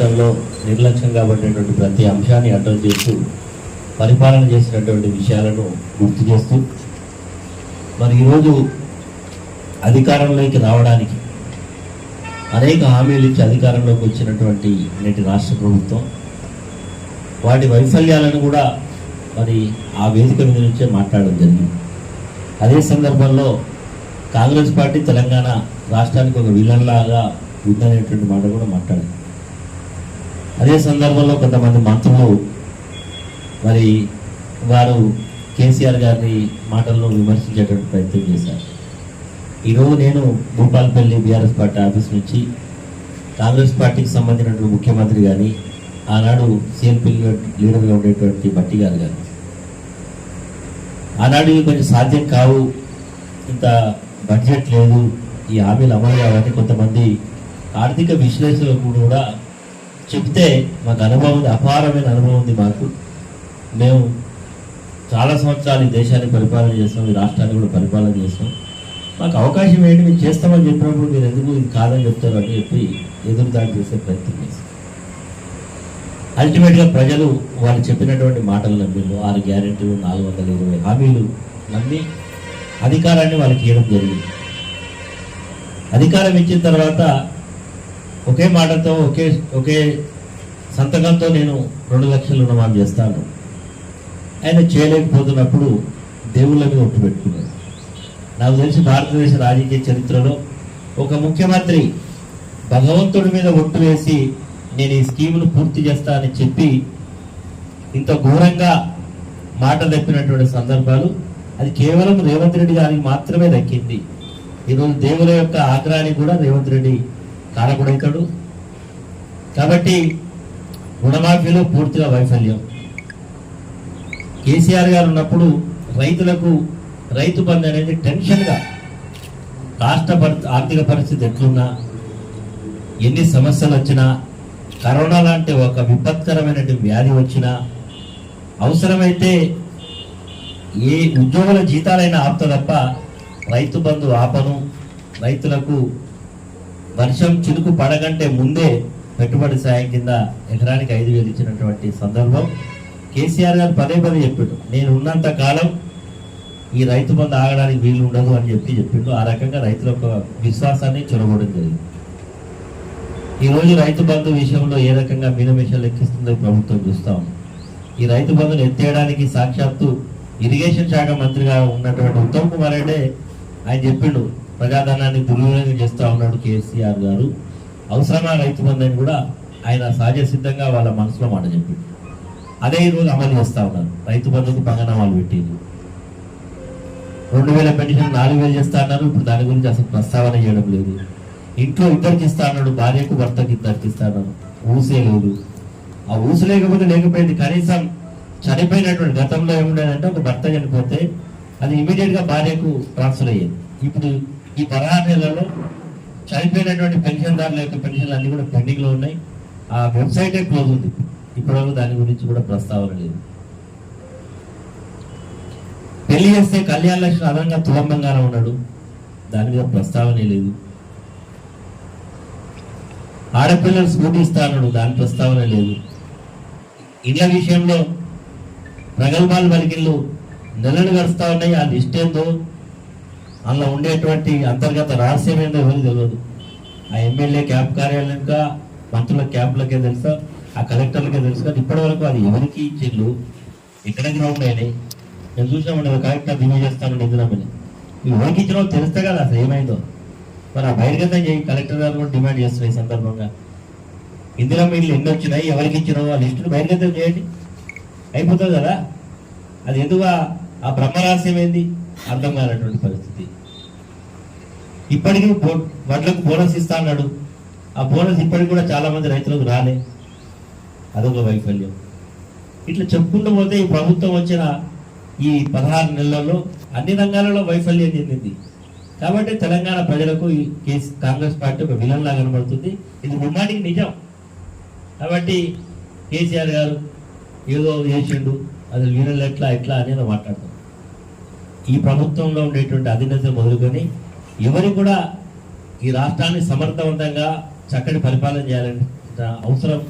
రాష్ట్రంలో నిర్లక్ష్యంగా పడినటువంటి ప్రతి అంశాన్ని అడ్డం చేస్తూ పరిపాలన చేసినటువంటి విషయాలను గుర్తు చేస్తూ మరి ఈరోజు అధికారంలోకి రావడానికి అనేక హామీలు ఇచ్చి అధికారంలోకి వచ్చినటువంటి నేటి రాష్ట్ర ప్రభుత్వం వాటి వైఫల్యాలను కూడా మరి ఆ వేదిక మీద నుంచే మాట్లాడడం జరిగింది. అదే సందర్భంలో కాంగ్రెస్ పార్టీ తెలంగాణ రాష్ట్రానికి ఒక విలన్లాగా ఉందనేటువంటి మాట కూడా మాట్లాడింది. అదే సందర్భంలో కొంతమంది మంత్రులు మరి వారు కేసీఆర్ గారిని మాటలను విమర్శించేటువంటి ప్రయత్నం చేశారు. ఈరోజు నేను భూపాల్పల్లి బీఆర్ఎస్ పార్టీ ఆఫీస్ నుంచి కాంగ్రెస్ పార్టీకి సంబంధించినటువంటి ముఖ్యమంత్రి కానీ ఆనాడు సిఎల్పి లీడర్గా ఉండేటువంటి బట్టి గారు కానీ ఆనాడు కొంచెం సాధ్యం కావు ఇంత బడ్జెట్ లేదు ఈ హామీలు అమలు కావాలని కొంతమంది ఆర్థిక విశ్లేషకులు కూడా చెప్తే మాకు అనుభవం ఉంది అపారమైన అనుభవం ఉంది మాకు. మేము చాలా సంవత్సరాలు ఈ దేశాన్ని పరిపాలన చేస్తాం ఈ రాష్ట్రాన్ని కూడా పరిపాలన చేస్తాం. మాకు అవకాశం ఏంటి? మేము చేస్తామని చెప్పినప్పుడు మీరు ఎందుకు ఇది కాదని చెప్తారు అని చెప్పి ఎదురుదాడి చేసే ప్రయత్నం చేస్తాం. అల్టిమేట్గా ప్రజలు వాళ్ళు చెప్పినటువంటి మాటలు నమ్మిండు ఆరు గ్యారెంటీలు నాలుగు వందల ఇరవై హామీలు నమ్మి అధికారాన్ని వాళ్ళకి ఇవ్వడం జరిగింది. అధికారం ఇచ్చిన తర్వాత ఒకే మాటతో ఒకే ఒకే సంతకంతో నేను రెండు లక్షలు రుణమాఫీ చేస్తాను. ఆయన చేయలేకపోతున్నప్పుడు దేవుళ్ళ మీద ఒట్టు పెట్టుకున్నాడు నాకు తెలిసి భారతదేశ రాజకీయ చరిత్రలో ఒక ముఖ్యమంత్రి భగవంతుడి మీద ఒట్టు వేసి నేను ఈ స్కీమును పూర్తి చేస్తానని చెప్పి ఇంత ఘోరంగా మాట తప్పినటువంటి సందర్భాలు అది కేవలం రేవంత్ రెడ్డి గారికి మాత్రమే దక్కింది. ఈరోజు దేవుల యొక్క ఆగ్రహాన్ని కూడా రేవంత్ రెడ్డి కారకుడవుతాడు కాబట్టి రుణమాఫీలో పూర్తిగా వైఫల్యం. కేసీఆర్ గారు ఉన్నప్పుడు రైతులకు రైతు బంధు అనేది టెన్షన్గా. రాష్ట్ర ఆర్థిక పరిస్థితి ఎట్లున్నా ఎన్ని సమస్యలు వచ్చినా కరోనా లాంటి ఒక విపత్కరమైనటువంటి వ్యాధి వచ్చినా అవసరమైతే ఏ ఉద్యోగుల జీతాలైనా ఆపుతా తప్ప రైతు బంధు ఆపను. రైతులకు వర్షం చినుకు పడగంటే ముందే పెట్టుబడి సాయం కింద ఎకరానికి ఐదు వేలు ఇచ్చినటువంటి సందర్భం. కేసీఆర్ గారు పదే పదే చెప్పాడు నేను ఉన్నంత కాలం ఈ రైతు బంధు ఆగడానికి వీలు ఉండదు అని చెప్పి చెప్పిండు. ఆ రకంగా రైతుల యొక్క విశ్వాసాన్ని చొరగొడం జరిగింది. ఈరోజు రైతు బంధు విషయంలో ఏ రకంగా మీనమేషాలు లెక్కిస్తుందో ప్రభుత్వం చూస్తా ఉంది. ఈ రైతు బంధును ఎత్తేయడానికి సాక్షాత్తు ఇరిగేషన్ శాఖ మంత్రిగా ఉన్నటువంటి ఉత్తమ్ కుమార్ రెడ్డి ఆయన చెప్పిండు ప్రజాధనాన్ని దుర్వినియోగం చేస్తూ ఉన్నాడు కేసీఆర్ గారు. అవసరమా రైతు బంధు అని కూడా ఆయన సహజ సిద్ధంగా వాళ్ళ మనసులో మాట చెప్పిండు. అదే ఈరోజు రోజు అమలు చేస్తూ ఉన్నారు. రైతు బంధుకు పంగనామాలు పెట్టింది రెండు వేల పెన్షన్ నాలుగు వేలు చేస్తా అన్నారు. ఇప్పుడు దాని గురించి అసలు ప్రస్తావన చేయడం లేదు. ఇంట్లో ఇద్దరికి ఇస్తా అన్నాడు. భార్యకు భర్తకి ఇద్దరికి ఇస్తా అన్నాడు ఊసే లేదు. ఆ ఊసు లేకపోతే లేకపోయింది. కనీసం చనిపోయినటువంటి గతంలో ఏముండేదంటే ఒక భర్త చనిపోతే అది ఇమీడియట్గా భార్యకు ట్రాన్స్ఫర్ అయ్యేది. ఇప్పుడు ఈ పదహారు నెలల్లో చనిపోయినటువంటి పెన్షన్దారుల యొక్క పెన్షన్లు అన్ని కూడా పెండింగ్లో ఉన్నాయి. ఆ వెబ్సైటే క్లోజ్ ఉంది. ఇప్పటివరకు దాని గురించి కూడా ప్రస్తావన లేదు. పెళ్ళి చేస్తే కళ్యాణ లక్ష్మి అదనంగా తులంబంగానే ఉన్నాడు. దాని మీద ప్రస్తావనే లేదు. ఆడపిల్లలు స్కూటీ ఇస్తా దాని ప్రస్తావన లేదు. ఇళ్ళ విషయంలో ప్రగల్భాలు పలికిళ్ళు నెలలు గడుస్తా ఉన్నాయి. ఆ లిస్ట్ ఏందో అందులో ఉండేటువంటి అంతర్గత రహస్యం ఏందో ఎవరికి తెలియదు ఆ ఎమ్మెల్యే క్యాంప్ కార్యాలయంగా మంత్రుల క్యాంపులకే తెలుసా? ఆ కలెక్టర్లకే తెలుసు కానీ ఇప్పటి వరకు అది ఎవరికి ఇచ్చిళ్ళు ఎక్కడ గ్రౌండ్ అయినాయి? నేను చూసామండి కలెక్టర్ రివ్యూ చేస్తాను నిధులమని ఎవరికి ఎవరికి ఇచ్చినో తెలుస్తే కదా అసలు ఏమైందో. మరి ఆ బహిర్గతం చేయి కలెక్టర్ గారు కూడా డిమాండ్ చేస్తున్నాయి ఈ సందర్భంగా. ఇందిరా ఇల్లు ఎన్ని వచ్చినాయి ఎవరికి ఇచ్చినో ఆ లిస్టును బహిర్గతం చేయండి. అయిపోతుంది కదా? అది ఎందుకు ఆ- ఆ బ్రహ్మరహస్యం ఏంది? అర్థం కానటువంటి పరిస్థితి. ఇప్పటికీ బో- వడ్లకు బోనస్ ఇస్తా అన్నాడు. ఆ బోనస్ ఇప్పటికి కూడా చాలా మంది రైతులకు రాలే. అదొక వైఫల్యం. ఇట్లా చెప్పుకుంటూ పోతే ఈ ప్రభుత్వం వచ్చిన ఈ పదహారు నెలల్లో అన్ని రంగాలలో వైఫల్యం చెందింది. కాబట్టి తెలంగాణ ప్రజలకు ఈ కేసు కాంగ్రెస్ పార్టీ ఒక విలన్లా లాగా కనబడుతుంది. ఇది ముమ్మాటికి నిజం. కాబట్టి కేసీఆర్ గారు ఏదో చేసిండు అది వీరలు ఎట్లా ఎట్లా అనేది మాట్లాడతాం. ఈ ప్రభుత్వంలో ఉండేటువంటి అధినేత మొదలుకొని ఎవరు కూడా ఈ రాష్ట్రాన్ని సమర్థవంతంగా చక్కటి పరిపాలన చేయాలని అవసరం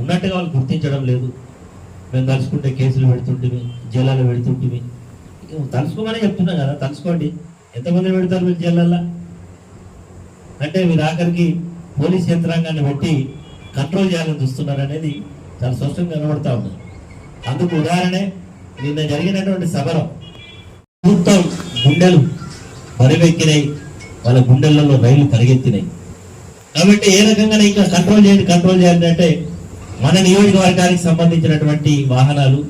ఉన్నట్టుగా వాళ్ళు గుర్తించడం లేదు. మేము తలుచుకుంటే కేసులు పెడుతుంటివి జైళ్ళలో పెడుతుంటివి తలుచుకోమని చెప్తున్నాం కదా తలుచుకోండి. ఎంతమంది పెడతారు మీరు జైళ్ళల్లో? అంటే మీరు ఆఖరికి పోలీస్ యంత్రాంగాన్ని పెట్టి కంట్రోల్ చేయాలని చూస్తున్నారు అనేది చాలా స్పష్టంగా కనబడతా ఉంది. అందుకు ఉదాహరణే నిన్న జరిగినటువంటి సభలో ప్రభుత్వం గుండెలు బరివెక్కినాయి. వాళ్ళ గుండెలలో రైలు పరిగెత్తినాయి. కాబట్టి ఏ రకంగా ఇంకా కంట్రోల్ చేయండి కంట్రోల్ చేయాలి అంటే మన నియోజకవర్గానికి సంబంధించినటువంటి వాహనాలు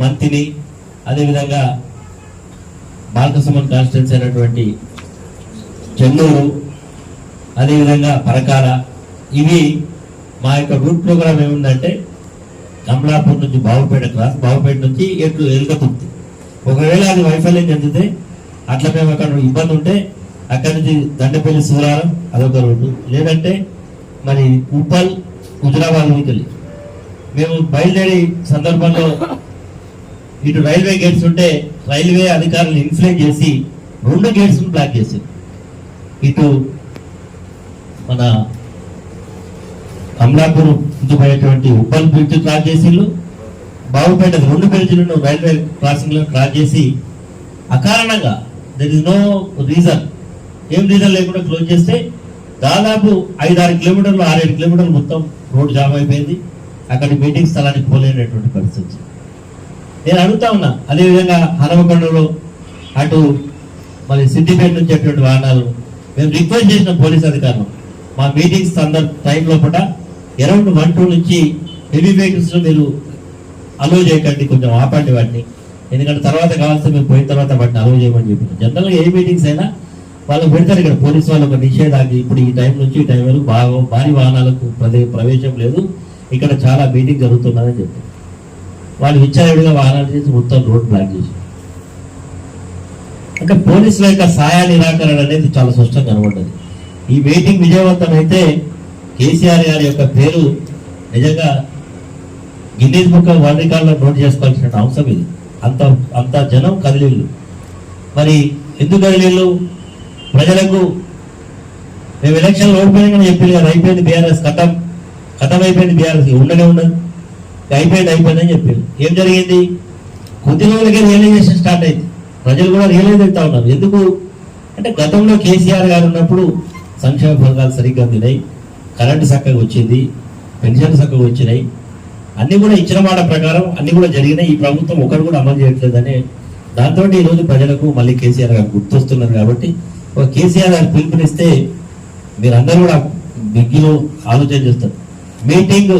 మంత్రిని అదేవిధంగా బాలకసుమన్ కాన్స్టిట్యున్సీ అయినటువంటి చెన్నూరు అదేవిధంగా పరకాల ఇవి మా యొక్క రూట్ ప్రోగ్రామ్ ఏముందంటే కమలాపూర్ నుంచి బాబుపేట క్రాస్ బాబుపేట నుంచి ఎట్లు ఎలుకతుర్తి. ఒకవేళ అది వైఫల్యం చెందితే అట్లా మేము అక్కడ ఇబ్బంది ఉంటే అక్కడి నుంచి దండపల్లి సూరారం అదొక రోడ్డు. లేదంటే మరి ఉప్పల్ హుజరాబాద్ నుంచి మేము బయలుదేరి సందర్భంలో ఇటు రైల్వే గేట్స్ ఉంటే రైల్వే అధికారులు ఇన్ఫ్లేట్ చేసి రెండు గేట్స్ను బ్లాక్ చేశారు. ఇటు మన అమలాపూర్ నుంచి పోయేటువంటి ఉప్పల్ బ్రిడ్జ్ క్రాస్ చేసిళ్ళు బాబుపేట రెండు బ్రిడ్జ్లను రైల్వే క్రాసింగ్లను ట్రాక్ క్రాస్ చేసి అకారణంగా దెర్ ఇస్ నో రీజన్ ఏం రీజన్ లేకుండా క్లోజ్ చేస్తే దాదాపు ఐదు ఆరు కిలోమీటర్లు ఆరేడు కిలోమీటర్లు మొత్తం రోడ్ జామ్ అయిపోయింది. అక్కడి మీటింగ్ స్థలానికి పోలేనటువంటి పరిస్థితి నేను అడుగుతా ఉన్నా అదేవిధంగా హనమకొండలో అటు మరి సిద్దిపేట నుంచి అటువంటి వాహనాలు మేము రిక్వెస్ట్ చేసిన పోలీస్ అధికారులు మా మీటింగ్స్ సందర్భ టైం లోపల అరౌండ్ వన్ టూ నుంచి హెవీ వెహికల్స్ మీరు అలో చేయకండి కొంచెం ఆపండి వాటిని. ఎందుకంటే తర్వాత కావాల్సి మీరు పోయిన తర్వాత వాటిని అలవ్ చేయమని చెప్పిన జనరల్గా ఏ మీటింగ్స్ అయినా వాళ్ళు పెడతారు ఇక్కడ. పోలీస్ వాళ్ళు ఒక నిషేధాన్ని ఇప్పుడు ఈ టైం నుంచి ఈ టైం వరకు బాగా భారీ వాహనాలకు ప్రవేశం లేదు. ఇక్కడ చాలా మీటింగ్ జరుగుతున్నదని చెప్పారు. వాళ్ళు విచ్చారుడిగా వాహనాలు చేసి మొత్తం రోడ్ బ్లాక్ చేసి అంటే పోలీసుల యొక్క సహాయ నిరాకరణ అనేది చాలా స్పష్టంగా కనబడ్డది. ఈ మీటింగ్ విజయవంతమైతే కేసీఆర్ గారి యొక్క పేరు నిజంగా గిన్నీస్ బుక్ ఆఫ్ వరల్డ్ రికార్డులో నోట్ చేసుకోవాల్సిన అంశం ఇది అంత అంత జనం కదిలీళ్ళు. మరి ఎందుకు కదిలీళ్ళు? ప్రజలకు మేము ఎలక్షన్లు ఓడిపోయినా చెప్పింది కదా అయిపోయింది బీఆర్ఎస్ కథం. కథం అయిపోయింది బీఆర్ఎస్ ఉండనే ఉండదు. అయిపోయింది అయిపోయిందని చెప్పారు ఏం జరిగింది? కొద్ది రోజులకే రియలైజేషన్ స్టార్ట్ అయింది. ప్రజలు కూడా రియలైజ్ అవుతా ఉన్నారు. ఎందుకు? అంటే గతంలో కేసీఆర్ గారు ఉన్నప్పుడు సంక్షేమ పథకాలు సరిగ్గా అందినాయి. కరెంటు చక్కగా వచ్చింది పెన్షన్ చక్కగా వచ్చినాయి. అన్ని కూడా ఇచ్చిన మాట ప్రకారం అన్ని కూడా జరిగినాయి. ఈ ప్రభుత్వం ఒకరు కూడా అమలు చేయట్లేదని దాంతో ఈ రోజు ప్రజలకు మళ్ళీ కేసీఆర్ గారు గుర్తొస్తున్నారు కాబట్టి ఒక కేసీఆర్ గారు పిలుపునిస్తే మీరందరూ కూడా బిగ్గిలో ఆలోచన చేస్తారు. మీటింగ్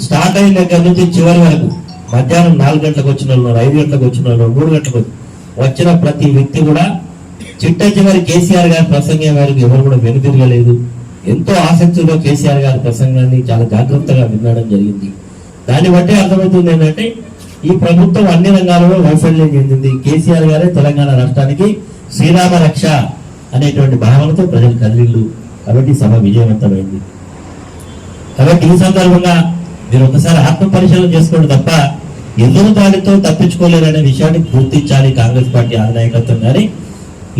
స్టార్ట్ అయిన దగ్గర నుంచి చివరి వరకు మధ్యాహ్నం నాలుగు గంటలకు వచ్చిన వాళ్ళు ఐదు గంటలకు వచ్చిన వాళ్ళు మూడు గంటలకు వచ్చి- వచ్చిన ప్రతి వ్యక్తి కూడా చిట్ట చివరి కేసీఆర్ గారి ప్రసంగం వారికి ఎవరు కూడా వెనుదిరగలేదు. ఎంతో ఆసక్తితో కేసీఆర్ గారి ప్రసంగాన్ని చాలా జాగ్రత్తగా వినడం జరిగింది. దాన్ని బట్టే అర్థమవుతుంది ఏంటంటే ఈ ప్రభుత్వం అన్ని రంగాలలో వైఫల్యం చెందింది. కేసీఆర్ గారే తెలంగాణ రాష్ట్రానికి శ్రీరామ రక్ష అనేటువంటి భావనతో ప్రజలు కదిలిళ్ళు కాబట్టి సభ విజయవంతమైంది. కాబట్టి ఈ సందర్భంగా మీరు ఒకసారి ఆత్మ పరిశీలన చేసుకోండి తప్ప ఎందుకు దానితో తప్పించుకోలేరనే విషయాన్ని గుర్తించాలి కాంగ్రెస్ పార్టీ అధినాయకత్వం కానీ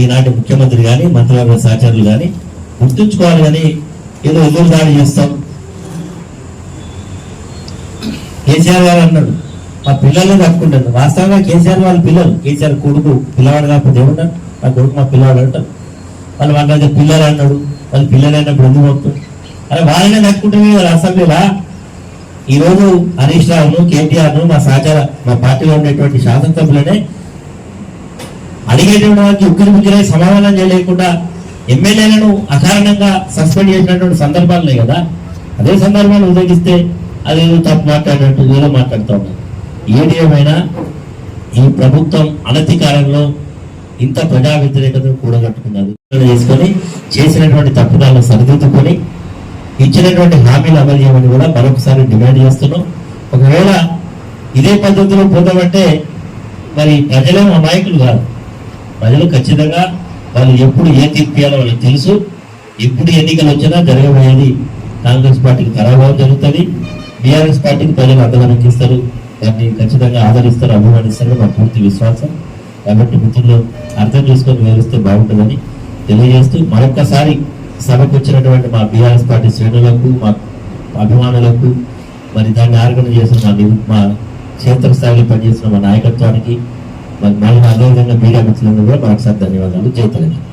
ఈనాటి ముఖ్యమంత్రి కానీ మంత్రివర్గ సహచరులు కానీ గుర్తుంచుకోవాలి కానీ ఏదో ఎదురు దాడి చేస్తాం. కేసీఆర్ గారు అన్నాడు మా పిల్లల్ని తట్టుకుంటాను వాస్తవంగా కేసీఆర్ వాళ్ళ పిల్లలు కేసీఆర్ కొడుకు పిల్లవాడు కాకపోతే ఏమన్నాడు మా కొడుకు మా పిల్లవాడు అంటారు. వాళ్ళు వాళ్ళ పిల్లలు అన్నాడు వాళ్ళ పిల్లలు అయినప్పుడు ఎందుకు పోతుంది అరే వాళ్ళనే తట్టుకుంటే కదా అసెంబ్లీలా. ఈ రోజు హరీష్ రావును కేటీఆర్ను మా సహచార మా పార్టీలో ఉండేటువంటి శాసనసభ్యులనే అడిగేటువంటి వారికి ఉక్కిరి ముక్కిరై సమాధానం చేయలేకుండా ఎమ్మెల్యేలను అకారణంగా సస్పెండ్ చేసినటువంటి సందర్భాలు ఉన్నాయి కదా. అదే సందర్భాన్ని ఉదగిస్తే అదేదో తప్పు మాట్లాడినట్టు ఏదో మాట్లాడుతూ ఉన్నారు ఏది ఏమైనా ఈ ప్రభుత్వం అనతి కాలంలో ఇంత ప్రజా వ్యతిరేకతను కూడగట్టుకున్నది. చేసుకొని చేసినటువంటి తప్పుదాలను సరిదిద్దుకొని ఇచ్చినటువంటి హామీలు అమలు చేయమని కూడా మరొకసారి డిమాండ్ చేస్తున్నాం. ఒకవేళ ఇదే పద్ధతిలో పోతామంటే మరి ప్రజలే మా నాయకులు కాదు. ప్రజలు ఖచ్చితంగా వాళ్ళు ఎప్పుడు ఏ తీర్పియాలో వాళ్ళకి తెలుసు. ఎప్పుడు ఎన్నికలు వచ్చినా జరగబోయేది కాంగ్రెస్ పార్టీకి ఖరాబ్ జరుగుతుంది. బీఆర్ఎస్ పార్టీకి ప్రజలు అండగా ఇస్తారు దాన్ని ఖచ్చితంగా ఆదరిస్తారు అభిమానిస్తారు మా పూర్తి విశ్వాసం. కాబట్టి మిత్రులు అర్థం చేసుకొని వివరిస్తే బాగుంటుందని తెలియజేస్తూ మరొక్కసారి సభకు వచ్చినటువంటి మా బీఆర్ఎస్ పార్టీ శ్రేణులకు మా అభిమానులకు మరి దాన్ని ఆర్గనైజ్ చేసిన మా మా క్షేత్రస్థాయిలో పనిచేసిన మా నాయకత్వానికి మరి మళ్ళీ అదేవిధంగా మీడియా మిత్రులందరూ కూడా మరొకసారి ధన్యవాదాలు. జై తెలంగాణ.